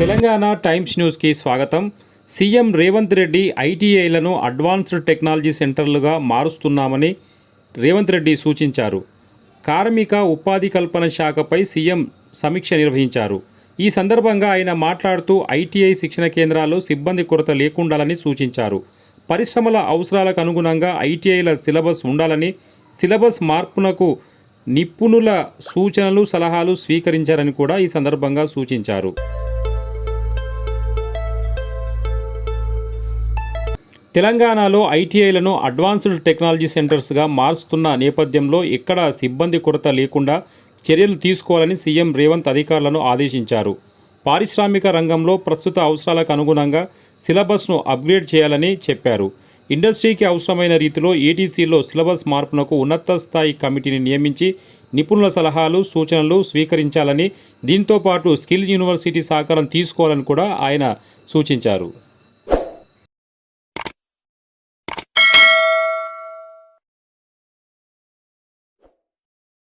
Telangana times న్యూస్కి స్వాగతం. CM Revanth Reddy ఐటీఐలను అడ్వాన్స్డ్ టెక్నాలజీ సెంటర్లుగా మారుస్తున్నామని రేవంత్ రెడ్డి సూచించారు. కార్మిక ఉపాధి కల్పన శాఖపై సీఎం సమీక్ష నిర్వహించారు. ఈ సందర్భంగా ఆయన మాట్లాడుతూ ఐటీఐ శిక్షణ కేంద్రాల్లో సిబ్బంది కొరత లేకుండాలని సూచించారు. పరిశ్రమల అవసరాలకు అనుగుణంగా ఐటీఐల సిలబస్ ఉండాలని సిలబస్ మార్పునకు నిపుణుల సూచనలు సలహాలు స్వీకరించారని కూడా ఈ సందర్భంగా సూచించారు. తెలంగాణలో ఐటీఐలను అడ్వాన్స్డ్ టెక్నాలజీ సెంటర్స్గా మారుస్తున్న నేపథ్యంలో ఎక్కడ సిబ్బంది కొరత లేకుండా చర్యలు తీసుకోవాలని సీఎం రేవంత్ అధికారులను ఆదేశించారు. పారిశ్రామిక రంగంలో ప్రస్తుత అవసరాలకు అనుగుణంగా సిలబస్ను అప్గ్రేడ్ చేయాలని చెప్పారు. ఇండస్ట్రీకి అవసరమైన రీతిలో ఏటీసీలో సిలబస్ మార్పునకు ఉన్నత స్థాయి కమిటీని నియమించి నిపుణుల సలహాలు సూచనలు స్వీకరించాలని దీంతో పాటు స్కిల్ యూనివర్సిటీ సహకారం తీసుకోవాలని కూడా ఆయన సూచించారు.